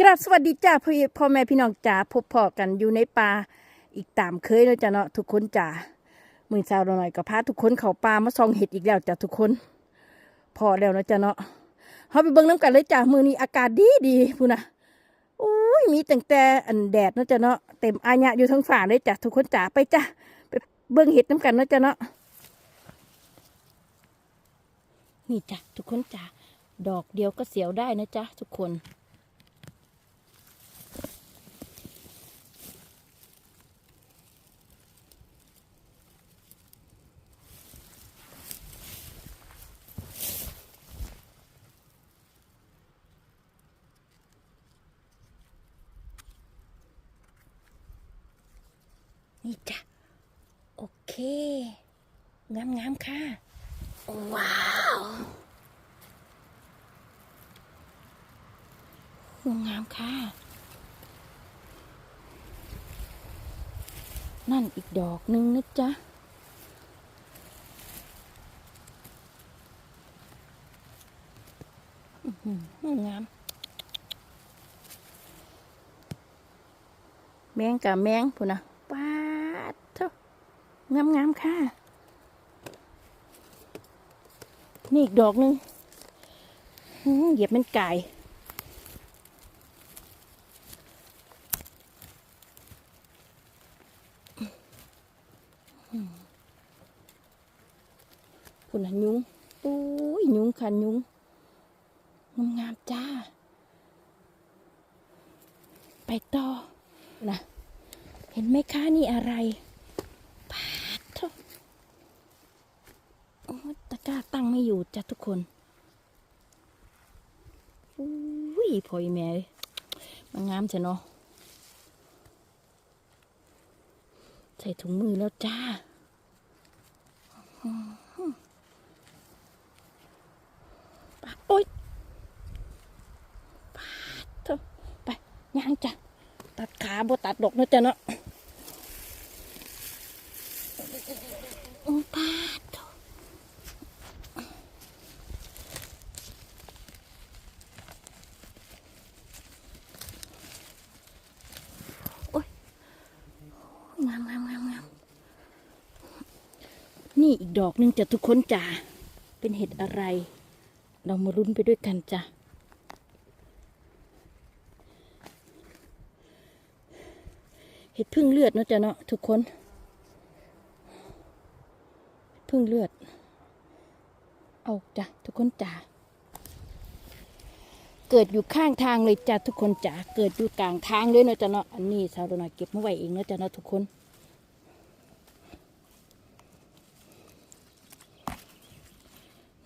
กราบสวัสดีจ้าพ่อพ่อแม่พี่น้องจ๋าพบพ่อกันอยู่ในป่าอีกตามเคยเนาะจ้ะเนาะทุกคนจ๋ามือเช้าเราหน่อยก็พาทุกคนเข้าป่ามาส่องเห็ดอีกแล้วจ้ะทุกคน พอแล้วนะจ้ะเนาะเฮาไปเบิ่งน้ำกันเลยจ้ามือนี้อากาศดีดีพูนะอุ้ยมีตั้งแต่อันแดดนะจ้ะเนาะเต็มอาญะอยู่ทั้งฝ่าเลยจ้ะทุกคนจ๋าไปจ้ะไปเบิ่งเห็ดน้ำกันนะจ้ะเนาะนี่จ้ะทุกคนจ๋าดอกเดียวก็เสียวได้นะจ๊ะทุกคน นี่จ้ะ โอเคงามงามๆค่ะ ว้าวงามค่ะ นั่นอีกดอกหนึ่งนะจ๊ะอื้อหืองาม แมงกับแมงพูนะปาดเท่า งามงามๆค่ะ นี่อีกดอกหนึ่งเหยียบมันไก่คุณน่ะยุงอุ้ยยุงค่ะยุงงามงามๆจ้า ไปต่อนะ เห็นไหมคะนี่อะไรปาดเถอะโอ้ยตะกร้าตั้งไม่ อยู่จ้ะทุกคนอุ้ยพอยแม่มันงามเถอะเนาะใส่ถุงมือแล้วจ้าปะโอ๊ยปาเถอะไปย่างจ้ะ ตัดขาบ่ตัดดอกเนาะจ้ะเนาะโอ้ปาดเถอะโอ๊ยงามงามงามงาม นี่อีกดอกหนึงจะทุกคนจ้ะเป็นเห็ดอะไร เรามาลุ้นไปด้วยกันจ้ะเห็ดพึ่งเลือดเนาะจ้ะเนาะทุกคน พึ่งเลือด เอาจ้ะทุกคนจ้ะเกิดอยู่ข้างทางเลยจ้ะทุกคนจ้ะเกิดอยู่กลางทางเลยเนาะจ้ะเนาะอันนี้สาวหน่อยเก็บมาไว้เองเนาะจ้ะเนาะทุกคน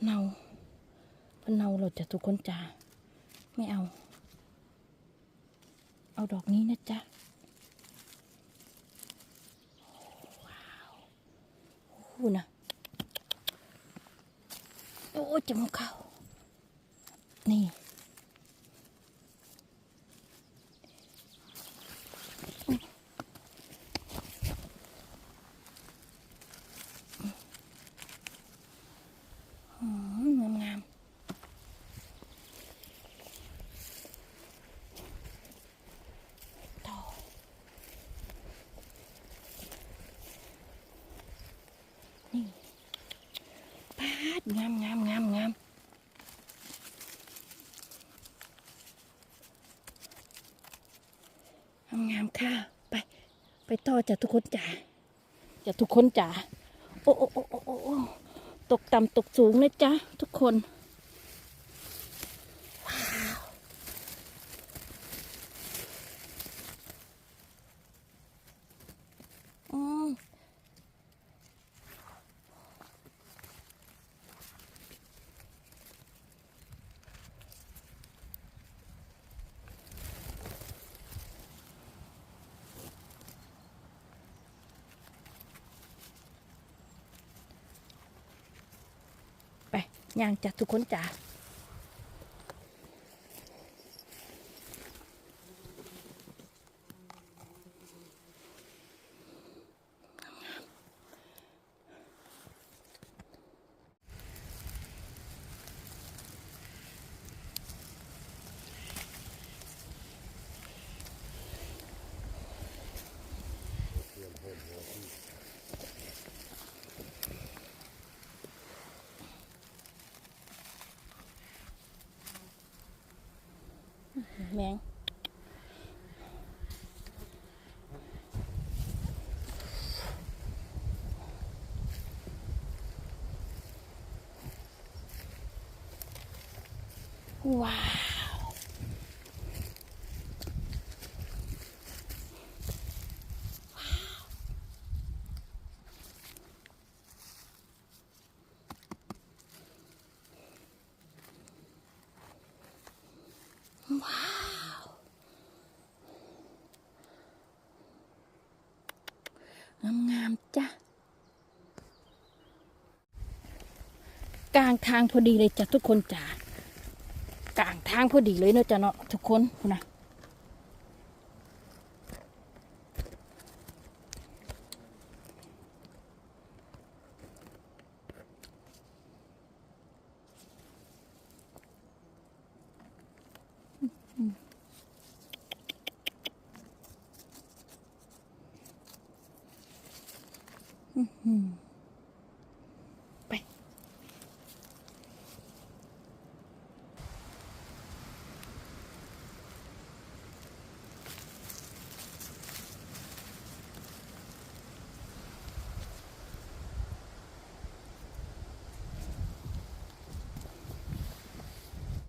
เนาเพนเนาเราจะทุกคนจ้าไม่เอา เอาดอกนี้นะจ๊ะว้าวโอ้นะโอ้จมูกเข้านี่ อืมงามงามต่อนี่ปาด งามงามงามงามงามงามค่ะ ไป ไปต่อจ้ะทุกคนจ๋าจ้ะทุกคนจ๋าโอ้โอ้โอ้โอ้โอ้โอ้ตกต่ำตกสูงนะจ๊ะทุกคน ย่างจ้ะทุกคนจ้ะ แมงว้าว งามๆจ้ะ กลางทางพอดีเลยจ้ะทุกคนจ้ากลางทางพอดีเลยเนอะจ้ะเนาะทุกคนคุณนะอืม